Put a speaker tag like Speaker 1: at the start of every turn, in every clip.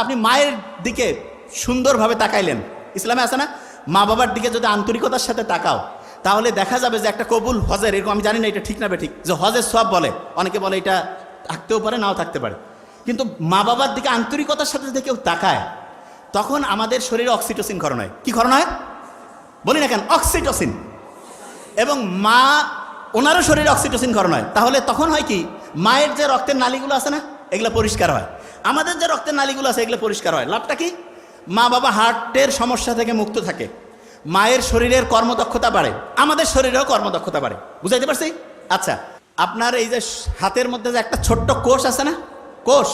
Speaker 1: আপনি মায়ের দিকে সুন্দরভাবে তাকাইলেন। ইসলামে আছে না? মা বাবার দিকে যদি আন্তরিকতার সাথে তাকাও, তাহলে দেখা যাবে যে একটা কবুল হজের, এরকম আমি জানি না এটা ঠিক না ঠিক, যে হজের সব বলে। অনেকে বলে এটা থাকতেও পারে, নাও থাকতে পারে। কিন্তু মা বাবার দিকে আন্তরিকতার সাথে যদি কেউ তাকায়, তখন আমাদের শরীরে অক্সিটোসিন ক্ষরণ হয়। কি ক্ষরণ হয়? বলি না কেন, অক্সিটোসিন। এবং মা, ওনারও শরীরে অক্সিটোসিন ক্ষরণ হয়। তাহলে তখন হয় কি, মায়ের যে রক্তের নালিগুলো আছে না, এগুলো পরিষ্কার হয়। আমাদের যে রক্তের নালীগুলো আছে, এগুলো পরিষ্কার হয়। লাভটা কি? মা বাবা হার্টের সমস্যা থেকে মুক্ত থাকে। মায়ের শরীরের কর্মদক্ষতা বাড়ে। আমাদের শরীরেও কর্মদক্ষতা বাড়ে। বুঝাইতে পারছি? আচ্ছা আপনার এই যে হাতের মধ্যে যে একটা ছোট্ট কোষ আছে না? কোষ।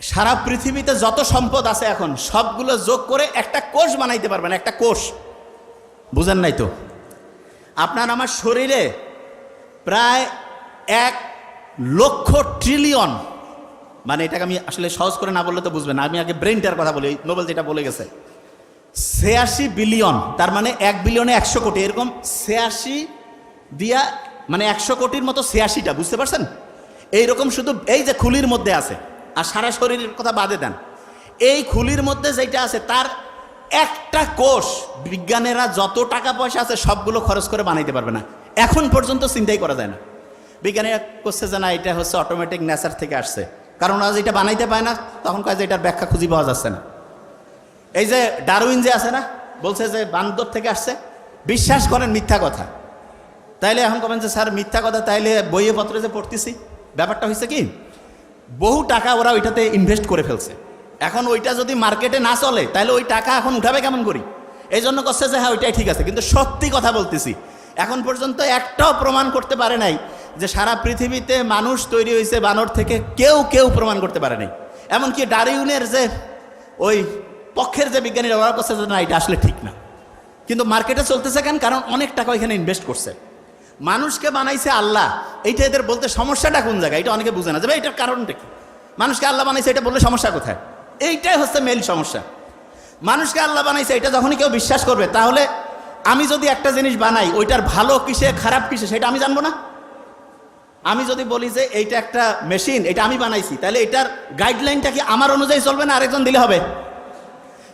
Speaker 1: সারা পৃথিবীতে যত সম্পদ আছে এখন, সবগুলো যোগ করে একটা কোষ বানাইতে পারবেন, একটা কোষ। বুঝেন নাই তো? আপনার আমার শরীরে প্রায় এক লক্ষ ট্রিলিয়ন মানে এটাকে আমি আসলে সহজ করে না বললে তো বুঝবেন আমি আগে ব্রেনটার কথা বলি নোবেল যেটা বলে গেছে। ছিয়াশি বিলিয়ন তার মানে এক বিলিয়নে একশো কোটি, এরকম ছিয়াশি দিয়া মানে একশো কোটির মতো ছিয়াশিটা, বুঝতে পারছেন? এইরকম শুধু এই যে খুলির মধ্যে আছে, আর সারা শরীরের কথা বাদে দেন। এই খুলির মধ্যে যেটা আছে, তার একটা কোষ, বিজ্ঞানীরা যত টাকা পয়সা আছে সবগুলো খরচ করে বানাইতে পারবে না। এখন পর্যন্ত চিন্তাই করা যায় না। বিজ্ঞানীরা করছে যে না, এটা হচ্ছে অটোমেটিক নেচার থেকে আসছে। কারণ আজ এটা বানাইতে পায় না, তখন যে এটার ব্যাখ্যা খুঁজি পাওয়া যাচ্ছে না। এই যে ডারউইন যে আছে না, বলছে যে বান্দর থেকে আসছে, বিশ্বাস করেন মিথ্যা কথা। তাইলে এখন কবেন যে, স্যার, মিথ্যা কথা, তাইলে বইয়ে পত্রে যে পড়তেছি, ব্যাপারটা হয়েছে কি, বহু টাকা ওরা ওইটাতে ইনভেস্ট করে ফেলছে। এখন ওইটা যদি মার্কেটে না চলে তাহলে ওই টাকা এখন উঠাবে কেমন করি? এই জন্য করছে যে হ্যাঁ ওইটাই ঠিক আছে। কিন্তু সত্যি কথা বলতেছি, এখন পর্যন্ত একটাও প্রমাণ করতে পারে নাই যে সারা পৃথিবীতে মানুষ তৈরি হয়েছে বানর থেকে কেউ কেউ প্রমাণ করতে পারে নাই এমনকি ডারিউনের যে ওই পক্ষের যে বিজ্ঞানীরা, ওরা করছে যে না, এটা আসলে ঠিক না। কিন্তু মার্কেটে চলতেছে কেন? কারণ অনেক টাকা এখানে ইনভেস্ট করছে। মানুষকে বানাইছে আল্লাহ। এইটা এদের বলতে সমস্যাটা কোন জায়গায়? এটা অনেকে বুঝে না। যে ভাই, এটার কারণটা কি? মানুষকে আল্লাহ বানাইছে, এটা বললে সমস্যা কোথায়? এইটাই হচ্ছে মেল সমস্যা। মানুষকে আল্লাহ বানাইছে, এটা যখনই কেউ বিশ্বাস করবে, তাহলে আমি যদি একটা জিনিস বানাই, ওইটার ভালো কিসে, খারাপ কিসে, সেটা আমি জানব না? আমি যদি বলি যে এইটা একটা মেশিন, এটা আমি বানাইছি, তাহলে এটার গাইডলাইনটা কি আমার অনুযায়ী চলবে না আরেকজন দিলে হবে?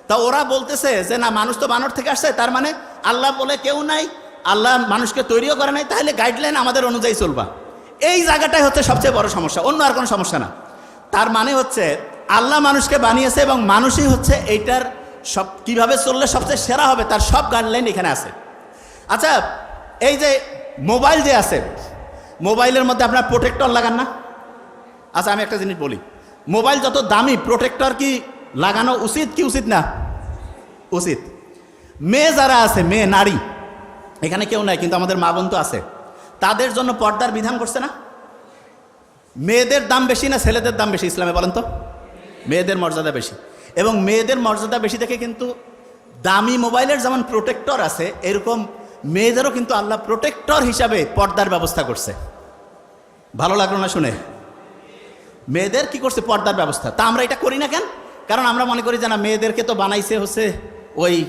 Speaker 1: তা ওরা বলতেছে যে না, মানুষ তো বানর থেকে আসছে, তার মানে আল্লাহ বলে কেউ নাই, আল্লাহ মানুষকে তৈরিও করে নাই, তাহলে গাইডলাইন আমাদের অনুযায়ী চলবা। এই জায়গাটাই হচ্ছে সবচেয়ে বড় সমস্যা, অন্য আর কোনো সমস্যা না। তার মানে হচ্ছে আল্লাহ মানুষকে বানিয়েছে এবং মানুষই হচ্ছে এইটার সব, কীভাবে চললে সবচেয়ে সেরা হবে, তার সব গাইডলাইন এখানে আছে। আচ্ছা এই যে মোবাইল যে আছে মোবাইলের মধ্যে আপনার প্রোটেক্টর লাগান না। আচ্ছা আমি একটা জিনিস বলি। মোবাইল যত দামি প্রোটেক্টর কি লাগানো উচিত কি উচিত না? উচিত। মেয়ে যারা আছে, মেয়ে, নারী, এখানে কেউ নাই, কিন্তু আমাদের মা বোন তো আছে। তাদের জন্য পর্দার বিধান করছে না? মেয়েদের দাম বেশি না ছেলেদের দাম বেশি, ইসলামে বলেন তো? মেয়েদের মর্যাদা বেশি। এবং মেয়েদের মর্যাদা বেশি দেখে কিন্তু দামি মোবাইলের যেমন প্রোটেক্টর আছে, এরকম মেয়েদেরও কিন্তু আল্লাহ প্রোটেক্টর হিসাবে পর্দার ব্যবস্থা করছে। ভালো লাগল না শুনে? মেয়েদের কি করছে পর্দার ব্যবস্থা? তা আমরা এটা করি না কেন? কারণ আমরা মনে করি যে না, মেয়েদেরকে তো বানাইছে হচ্ছে ওই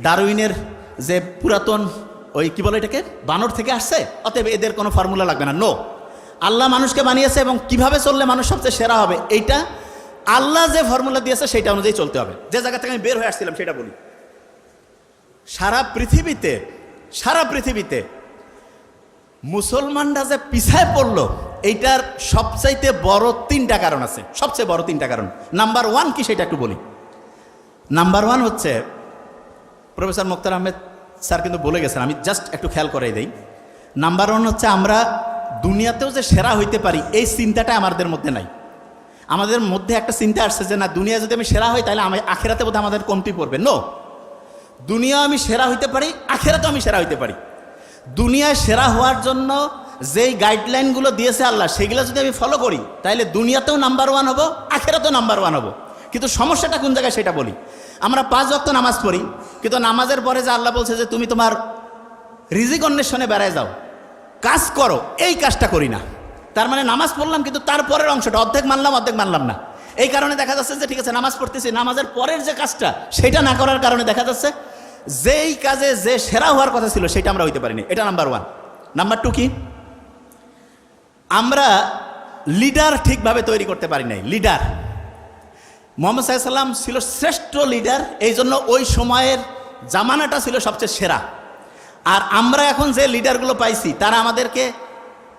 Speaker 1: ডারউইনের যে পুরাতন ওই কি বলে এটাকে? বানর থেকে আসছে? অতএব এদের কোনো ফর্মুলা লাগবে না। নো আল্লাহ মানুষকে বানিয়েছে এবং কীভাবে চললে মানুষ সবচেয়ে সেরা হবে, এইটা আল্লাহ যে ফর্মুলা দিয়েছে সেটা অনুযায়ী চলতে হবে। যে জায়গা থেকে আমি বের হয়ে আসছিলাম সেটা বলি। সারা পৃথিবীতে সারা পৃথিবীতে। মুসলমানরা যে পিছায় পড়ল, এইটার সবচাইতে বড় তিনটা কারণ আছে। সবচেয়ে বড় তিনটা কারণ। নাম্বার ওয়ান কি সেটা একটু বলি। নাম্বার ওয়ান হচ্ছে, প্রফেসর মুক্তার আহমেদ স্যার কিন্তু বলে গেছেন, আমি জাস্ট একটু খেয়াল করাই দিই। নাম্বার ওয়ান হচ্ছে, আমরা দুনিয়াতেও যে সেরা হইতে পারি, এই চিন্তাটা আমাদের মধ্যে নাই। আমাদের মধ্যে একটা চিন্তা আসছে যে, না দুনিয়া যদি আমি সেরা হই, তাহলে আমি আখেরাতে বোধহয় আমাদের কমতি পড়বে। নো দুনিয়া আমি সেরা হইতে পারি, আখেরাতেও আমি সেরা হইতে পারি। দুনিয়ায় সেরা হওয়ার জন্য যেই গাইডলাইনগুলো দিয়েছে আল্লাহ, সেগুলো যদি আমি ফলো করি তাহলে দুনিয়াতেও নাম্বার ওয়ান হব, আখেরাতেও নাম্বার ওয়ান হব। কিন্তু সমস্যাটা কোন জায়গায় সেটা বলি। আমরা পাঁচ ওয়াক্ত নামাজ পড়ি, কিন্তু নামাজের পরে যে আল্লাহ বলছে যে তুমি তোমার রিজিক অন্বেষণে বেড়ায় যাও, কাজ করো, এই কাজটা করি না। তার মানে নামাজ পড়লাম, কিন্তু তারপরের অংশটা, অর্ধেক মানলাম অর্ধেক মানলাম না। এই কারণে দেখা যাচ্ছে যে, ঠিক আছে, নামাজ পড়তেছি, নামাজের পরের যে কাজটা, সেটা না করার কারণে দেখা যাচ্ছে যেই কাজে যে সেরা হওয়ার কথা ছিল, সেটা আমরা হইতে পারিনি। এটা নাম্বার ওয়ান নাম্বার টু কি? আমরা লিডার ঠিকভাবে তৈরি করতে পারি নাই। লিডার মোহাম্মদ সাল্লাম ছিল শ্রেষ্ঠ লিডার এই জন্য ওই সময়ের জামানাটা ছিল সবচেয়ে সেরা। আর আমরা এখন যে লিডারগুলো পাইছি, তারা আমাদেরকে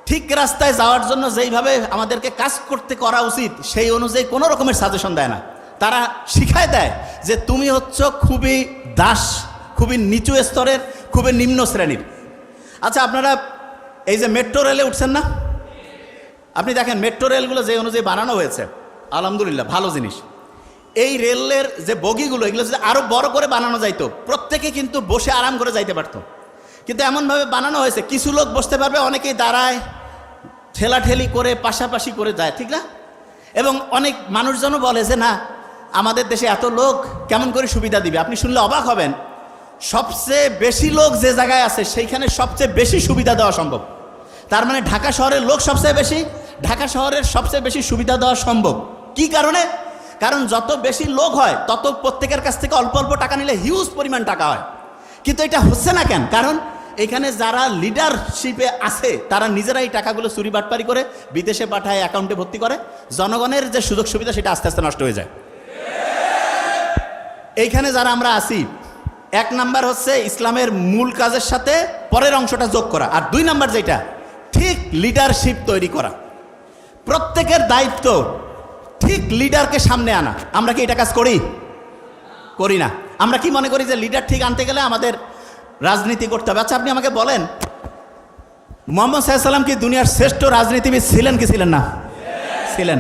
Speaker 1: ঠিক রাস্তায় যাওয়ার জন্য যেইভাবে আমাদেরকে কাজ করতে করা উচিত, সেই অনুযায়ী কোনো রকমের সাজেশন দেয় না। তারা শিখায় দেয় যে তুমি হচ্ছ খুবই দাস, খুবই নিচু স্তরের, খুবই নিম্ন শ্রেণির। আচ্ছা আপনারা এই যে মেট্রো রেলে উঠছেন না? আপনি দেখেন মেট্রো রেলগুলো যে অনুযায়ী বানানো হয়েছে, আলহামদুলিল্লাহ, ভালো জিনিস। এই রেলের যে বগিগুলো, এগুলো যদি আরও বড় করে বানানো যাইতো, প্রত্যেকে কিন্তু বসে আরাম করে যাইতে পারতো। কিন্তু এমনভাবে বানানো হয়েছে, কিছু লোক বসতে পারবে, অনেকেই দাঁড়ায়, ঠেলাঠেলি করে, পাশাপাশি করে যায়, ঠিক না? এবং অনেক মানুষজনও বলে যে, না, আমাদের দেশে এত লোক, কেমন করে সুবিধা দিবে? আপনি শুনলে অবাক হবেন। সবচেয়ে বেশি লোক যে জায়গায় আছে, সেইখানে সবচেয়ে বেশি সুবিধা দেওয়া সম্ভব। তার মানে ঢাকা শহরের লোক সবচেয়ে বেশি, ঢাকা শহরের সবচেয়ে বেশি সুবিধা দেওয়া সম্ভব। কি কারণে? কারণ যত বেশি লোক হয়, তত প্রত্যেকের কাছ থেকে অল্প অল্প টাকা নিলে হিউজ পরিমাণ টাকা হয়। কিন্তু এটা হচ্ছে না কেন? কারণ এখানে যারা লিডারশিপে আছে, তারা নিজেরা এই টাকাগুলো চুরি বাটপারি করে বিদেশে পাঠায় অ্যাকাউন্টে ভর্তি করে। জনগণের যে সুযোগ সুবিধা, সেটা আস্তে আস্তে নষ্ট হয়ে যায়। এইখানে যারা আমরা আছি, এক নাম্বার হচ্ছে ইসলামের মূল কাজের সাথে পরের অংশটা যোগ করা। আর দুই নাম্বার যেটা, ঠিক লিডারশিপ তৈরি করা। প্রত্যেকের দায়িত্ব ঠিক লিডারকে সামনে আনা। আমরা কি এটা কাজ করি? করি না। আমরা কি মনে করি যে লিডার ঠিক আনতে গেলে আমাদের রাজনীতি করতে হবে। আচ্ছা আপনি আমাকে বলেন, মোহাম্মদ সাল্লাম কি দুনিয়ার শ্রেষ্ঠ রাজনীতিবিদ ছিলেন কি ছিলেন না? ছিলেন।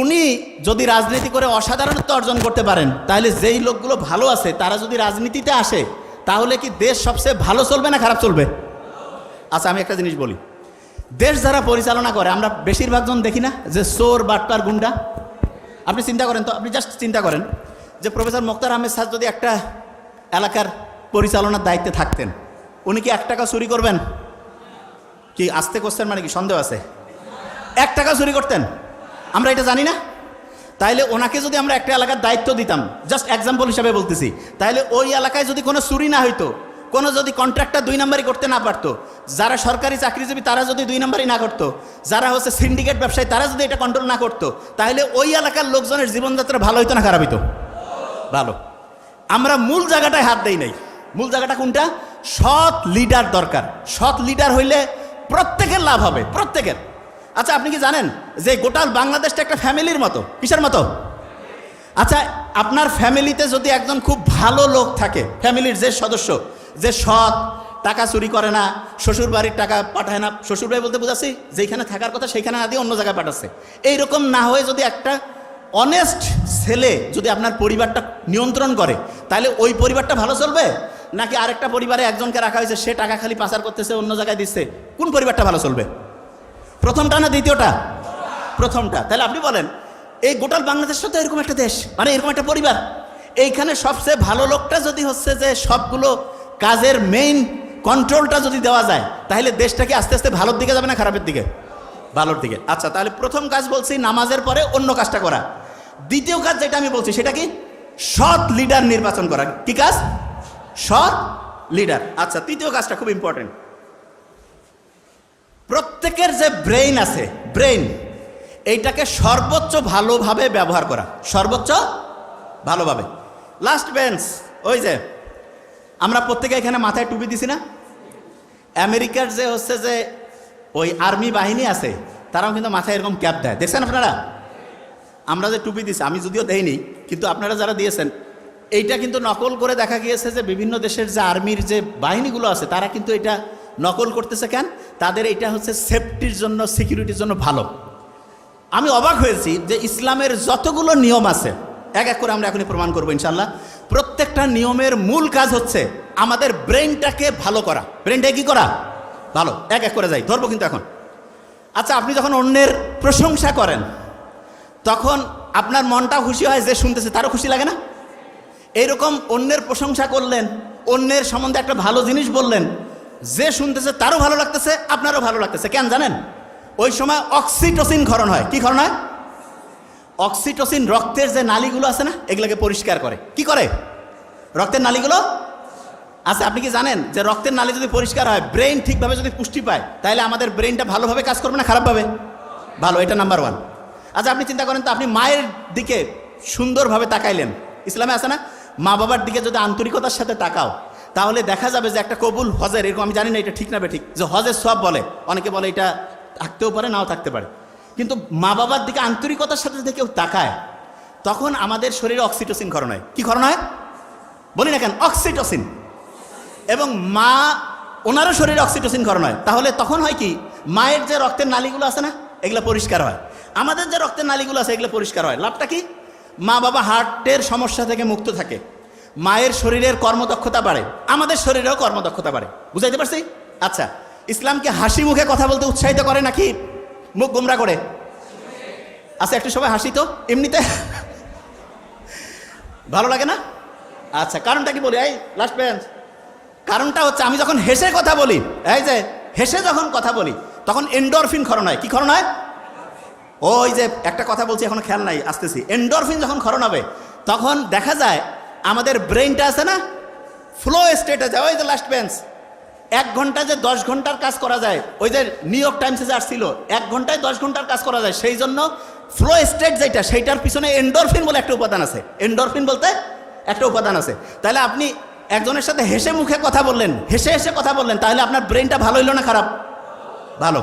Speaker 1: উনি যদি রাজনীতি করে অসাধারণত্ব অর্জন করতে পারেন, তাহলে যেই লোকগুলো ভালো আছে, তারা যদি রাজনীতিতে আসে, তাহলে কি দেশ সবচেয়ে ভালো চলবে না খারাপ চলবে? আচ্ছা আমি একটা জিনিস বলি। দেশ যারা পরিচালনা করে, আমরা বেশিরভাগ জন দেখি না যে চোর, বাটপার, গুন্ডা? আপনি চিন্তা করেন তো, আপনি জাস্ট চিন্তা করেন যে প্রফেসর মোক্তার আহমেদ স্যার যদি একটা এলাকার পরিচালনার দায়িত্বে থাকতেন। উনি কি এক টাকা চুরি করবেন? কি আসতে করছেন মানে কি সন্দেহ আছে? এক টাকা চুরি করতেন। আমরা এটা জানি না। তাইলে ওনাকে যদি আমরা একটা এলাকার দায়িত্ব দিতাম জাস্ট এক্সাম্পল হিসাবে বলতেছি, তাইলে ওই এলাকায় যদি কোনো চুরি না হইতো, কোনো যদি কন্ট্রাক্টটা দুই নাম্বারই করতে না পারতো, যারা সরকারি চাকরিজীবী তারা যদি দুই নাম্বারই না করতো, যারা হচ্ছে সিন্ডিকেট ব্যবসায়ী তারা যদি এটা কন্ট্রোল না করতো তাহলে ওই এলাকার লোকজনের জীবনযাত্রা ভালো হইতো না খারাপ হইতো? ভালো। আমরা মূল জায়গাটায় হাত দেই নাই। মূল জায়গাটা কোনটা? সৎ লিডার দরকার। সৎ লিডার হইলে প্রত্যেকের লাভ হবে, প্রত্যেকের। আচ্ছা আপনি কি জানেন যে গোটাল বাংলাদেশটা একটা ফ্যামিলির মতো? কিসের মতো? আচ্ছা আপনার ফ্যামিলিতে যদি একজন খুব ভালো লোক থাকে, ফ্যামিলির যে সদস্য, যে সৎ, টাকা চুরি করে না, শ্বশুর বাড়ির টাকা পাঠায় না, শ্বশুর বাড়ি বলতে বুঝাচ্ছি যেখানে থাকার কথা সেইখানে না দিয়ে অন্য জায়গায় পাঠাচ্ছে। এইরকম না হয়ে যদি একটা অনেস্ট ছেলে যদি আপনার পরিবারটা নিয়ন্ত্রণ করে, তাহলে ওই পরিবারটা ভালো চলবে? নাকি আরেকটা পরিবারে একজনকে রাখা হয়েছে, সে টাকা খালি পাচার করতেছে, অন্য জায়গায় দিচ্ছে? কোন পরিবারটা ভালো চলবে? প্রথমটা না দ্বিতীয়টা? প্রথমটা। তাহলে আপনি বলেন, এই গোটাল বাংলাদেশটা তো এরকম একটা দেশ মানে এরকম একটা পরিবার। এইখানে সবচেয়ে ভালো লোকটা যদি হচ্ছে যে সবগুলো কাজের মেইন কন্ট্রোলটা যদি দেওয়া যায়, তাহলে দেশটাকে আস্তে আস্তে ভালোর দিকে যাবে না খারাপের দিকে? ভালোর দিকে। আচ্ছা তাহলে প্রথম কাজ বলছি, নামাজের পরে অন্য কাজটা করা। দ্বিতীয় কাজ যেটা আমি বলছি, সেটা কি? সৎ লিডার নির্বাচন করা। কি কাজ? সৎ লিডার আচ্ছা তৃতীয় কাজটা খুব ইম্পর্টেন্ট প্রত্যেকের যে ব্রেইন আছে ব্রেইন এইটাকে সর্বোচ্চ ভালোভাবে ব্যবহার করা। সর্বোচ্চ ভালোভাবে। লাস্ট বেঞ্চ ওই যে, আমরা প্রত্যেকে এখানে মাথায় টুপি দিছি না? আমেরিকার যে হচ্ছে যে, ওই আর্মি বাহিনী আছে, তারাও কিন্তু মাথায় এরকম ক্যাপ দেয়। দেখছেন আপনারা? আমরা যে টুপি দিছি, আমি যদিও দেইনি, কিন্তু আপনারা যারা দিয়েছেন এইটা কিন্তু নকল করে দেখা গিয়েছে যে বিভিন্ন দেশের যে আর্মির যে বাহিনীগুলো আছে, তারা কিন্তু এটা নকল করতেছে কেন? তাদের এটা হচ্ছে সেফটির জন্য সিকিউরিটির জন্য ভালো। আমি অবাক হয়েছি যে ইসলামের যতগুলো নিয়ম আছে, এক এক করে আমরা এখনই প্রমাণ করব ইনশাল্লাহ প্রত্যেকটা নিয়মের মূল কাজ হচ্ছে আমাদের ব্রেনটাকে ভালো করা। ব্রেনটাকে কি করা? ভালো। এক এক করে যাই, ধরবো কিন্তু এখন। আচ্ছা আপনি যখন অন্যের প্রশংসা করেন, তখন আপনার মনটা খুশি হয় যে শুনতেছে, তারও খুশি লাগে না? এইরকম অন্যের প্রশংসা করলেন, অন্যের সম্বন্ধে একটা ভালো জিনিস বললেন, যে শুনতেছে তারও ভালো লাগতেছে, আপনারও ভালো লাগতেছে, কেন জানেন? ওই সময় অক্সিটোসিন ক্ষরণ হয়, কি ক্ষরণ হয়? অক্সিটোসিন রক্তের যে নালীগুলো আছে না, এগুলোকে পরিষ্কার করে। কি করে? রক্তের নালীগুলো? আচ্ছা আপনি কি জানেন যে রক্তের নালী যদি পরিষ্কার হয় ব্রেন ঠিকভাবে যদি পুষ্টি পায়, তাহলে আমাদের ব্রেনটা ভালোভাবে কাজ করবে না খারাপভাবে? ভালো, এটা নাম্বার ওয়ান। আচ্ছা আপনি চিন্তা করেন তো, আপনি মায়ের দিকে সুন্দরভাবে তাকাইলেন। ইসলামে আছে না? মা বাবার দিকে যদি আন্তরিকতার সাথে তাকাও, তাহলে দেখা যাবে যে একটা কবুল হজের, এরকম আমি জানি না এটা ঠিক না ঠিক যে হজের সব বলে। অনেকে বলে এটা থাকতেও পারে, নাও থাকতে পারে। কিন্তু মা বাবার দিকে আন্তরিকতার সাথে যদি কেউ তাকায়, তখন আমাদের শরীরে অক্সিটোসিন ক্ষরণ হয়। কী ক্ষরণ হয়? বলি না কেন, অক্সিটোসিন। এবং মা, ওনারও শরীরে অক্সিটোসিন ক্ষরণ হয়। তাহলে তখন হয় কি, মায়ের যে রক্তের নালীগুলো আছে না, এগুলো পরিষ্কার হয়। আমাদের যে রক্তের নালীগুলো আছে, এগুলো পরিষ্কার হয়। লাভটা কি? মা বাবা হার্টের সমস্যা থেকে মুক্ত থাকে। মায়ের শরীরের কর্মদক্ষতা বাড়ে। আমাদের শরীরেও কর্মদক্ষতা বাড়ে। বুঝাইতে পারছি? আচ্ছা ইসলামকে হাসি মুখে কথা বলতে উৎসাহিত করে নাকি? মুখ গোমরা করে। আচ্ছা একটু সবাই হাসি তো, এমনিতে? ভালো লাগে না? আচ্ছা কারণটা কি বলি? এই লাস্ট বেঞ্চ কারণটা হচ্ছে, আমি যখন হেসে কথা বলি, এই যে, হেসে যখন কথা বলি, তখন এন্ডরফিন ক্ষরণ হয়। কি ক্ষরণ হয়? ওই যে একটা কথা বলছি, এখন খেয়াল নাই, আসতেছি। এন্ডরফিন যখন ক্ষরণ হবে, তখন দেখা যায় আমাদের ব্রেনটা আছে না? ফ্লো স্টেটে যায়, ওই যে লাস্ট বেঞ্চ এক ঘণ্টা যে দশ ঘণ্টার কাজ করা যায়, ওই যে নিউ ইয়র্ক টাইমসে যে আসছিল, এক ঘন্টায় দশ ঘণ্টার কাজ করা যায়, সেই জন্য ফ্লো স্টেট যেটা, সেইটার পিছনে এন্ডরফিন বলে একটা উপাদান আছে। এন্ডরফিন বলতে একটা উপাদান আছে। তাহলে আপনি একজনের সাথে হেসে মুখে কথা বললেন, হেসে হেসে কথা বললেন, তাহলে আপনার ব্রেনটা ভালো হইল না খারাপ? ভালো।